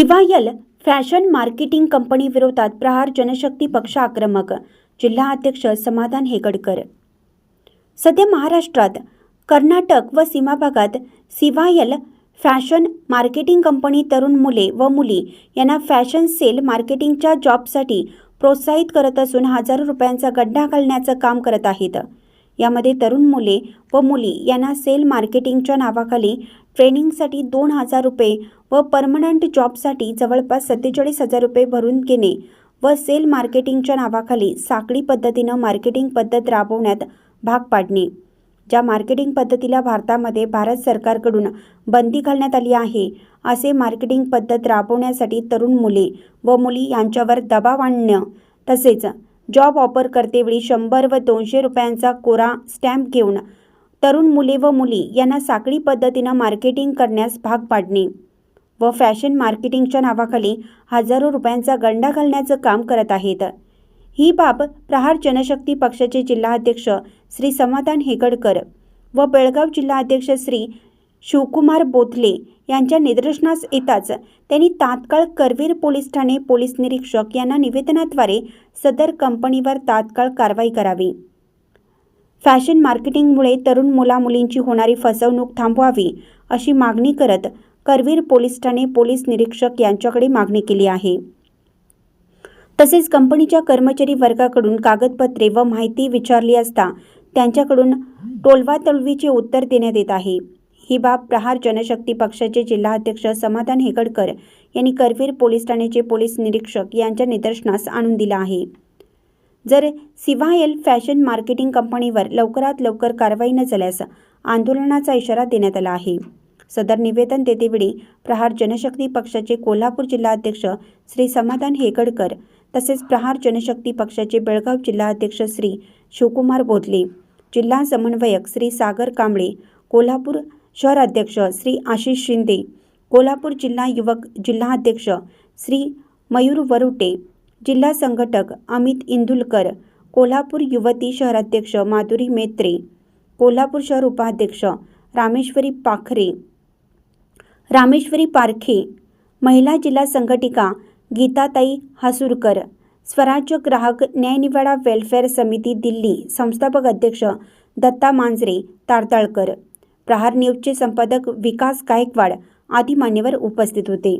सिवायल fashion marketing company विरोधात प्रहार जनशक्ती पक्ष आक्रमक. जिल्हा अध्यक्ष समाधान हेगडकर. सध्या महाराष्ट्रात कर्नाटक व सीमा भागात सिवायल फॅशन मार्केटिंग कंपनी तरुण मुले व मुली यांना फॅशन सेल मार्केटिंगच्या जॉबसाठी प्रोत्साहित करत असून हजारो रुपयांचा गड्डा घालण्याचं काम करत आहेत. यामध्ये तरुण मुले व मुली यांना सेल मार्केटिंगच्या नावाखाली ट्रेनिंगसाठी दोन हजार रुपये व परमनंट जॉबसाठी जवळपास सत्तेचाळीस हजार रुपये भरून घेणे व सेल मार्केटिंगच्या नावाखाली साखळी पद्धतीनं मार्केटिंग पद्धत राबवण्यात भाग पाडणे. ज्या मार्केटिंग पद्धतीला भारतामध्ये भारत सरकारकडून बंदी घालण्यात आली आहे असे मार्केटिंग पद्धत राबवण्यासाठी तरुण मुले व मुली यांच्यावर दबाव आणणं तसेच जॉब ऑफर करतेवेळी शंभर व दोनशे रुपयांचा कोरा स्टॅम्प घेऊन तरुण मुले व मुली यांना साखळी पद्धतीनं मार्केटिंग करण्यास भाग पाडणे व फॅशन मार्केटिंगच्या नावाखाली हजारो रुपयांचा गंडा घालण्याचं काम करत आहेत. ही बाब प्रहार जनशक्ती पक्षाचे जिल्हाध्यक्ष श्री समाधान हेगडकर व बेळगाव जिल्हाध्यक्ष श्री शिवकुमार बोथले यांच्या निदर्शनास येताच त्यांनी तात्काळ करवीर पोलीस ठाणे पोलीस निरीक्षक यांना निवेदनाद्वारे सदर कंपनीवर तात्काळ कारवाई करावी. फॅशन मार्केटिंगमुळे तरुण मुलामुलींची होणारी फसवणूक थांबवावी अशी मागणी करत करवीर पोलीस ठाणे पोलीस निरीक्षक यांच्याकडे मागणी केली आहे. तसेच कंपनीच्या कर्मचारी वर्गाकडून कागदपत्रे व माहिती विचारली असता त्यांच्याकडून टोलवातळवीचे उत्तर देण्यात येत आहे. ही बाब प्रहार जनशक्ती पक्षाचे जिल्हाध्यक्ष समाधान हेगडकर यांनी करवीर पोलीस ठाण्याचे पोलीस निरीक्षक यांच्या निदर्शनास आणून दिला आहे. जर सिवायल फॅशन मार्केटिंग कंपनीवर लवकरात लवकर कारवाई न झाल्यास आंदोलनाचा इशारा देण्यात आला आहे. सदर निवेदन देतेवेळी प्रहार जनशक्ती पक्षाचे कोल्हापूर जिल्हाध्यक्ष श्री समाधान हेगडकर तसेच प्रहार जनशक्ती पक्षाचे बेळगाव जिल्हाध्यक्ष श्री शिवकुमार बोधले जिल्हा समन्वयक श्री सागर कांबळे कोल्हापूर शहर अध्यक्ष श्री आशिष शिंदे कोल्हापूर जिल्हा युवक जिल्हाध्यक्ष श्री मयूर वरुटे जिल्हा संघटक अमित इंदुलकर कोल्हापूर युवती शहराध्यक्ष माधुरी मेत्रे कोल्हापूर शहर उपाध्यक्ष रामेश्वरी पाखरे रामेश्वरी पारखे महिला जिल्हा संघटिका गीताताई हसूरकर स्वराज्य ग्राहक न्यायनिवाडा वेलफेअर समिती दिल्ली संस्थापक अध्यक्ष दत्ता मांजरे तारताळकर प्रहार न्यूजचे संपादक विकास गायकवाड आदी मान्यवर उपस्थित होते.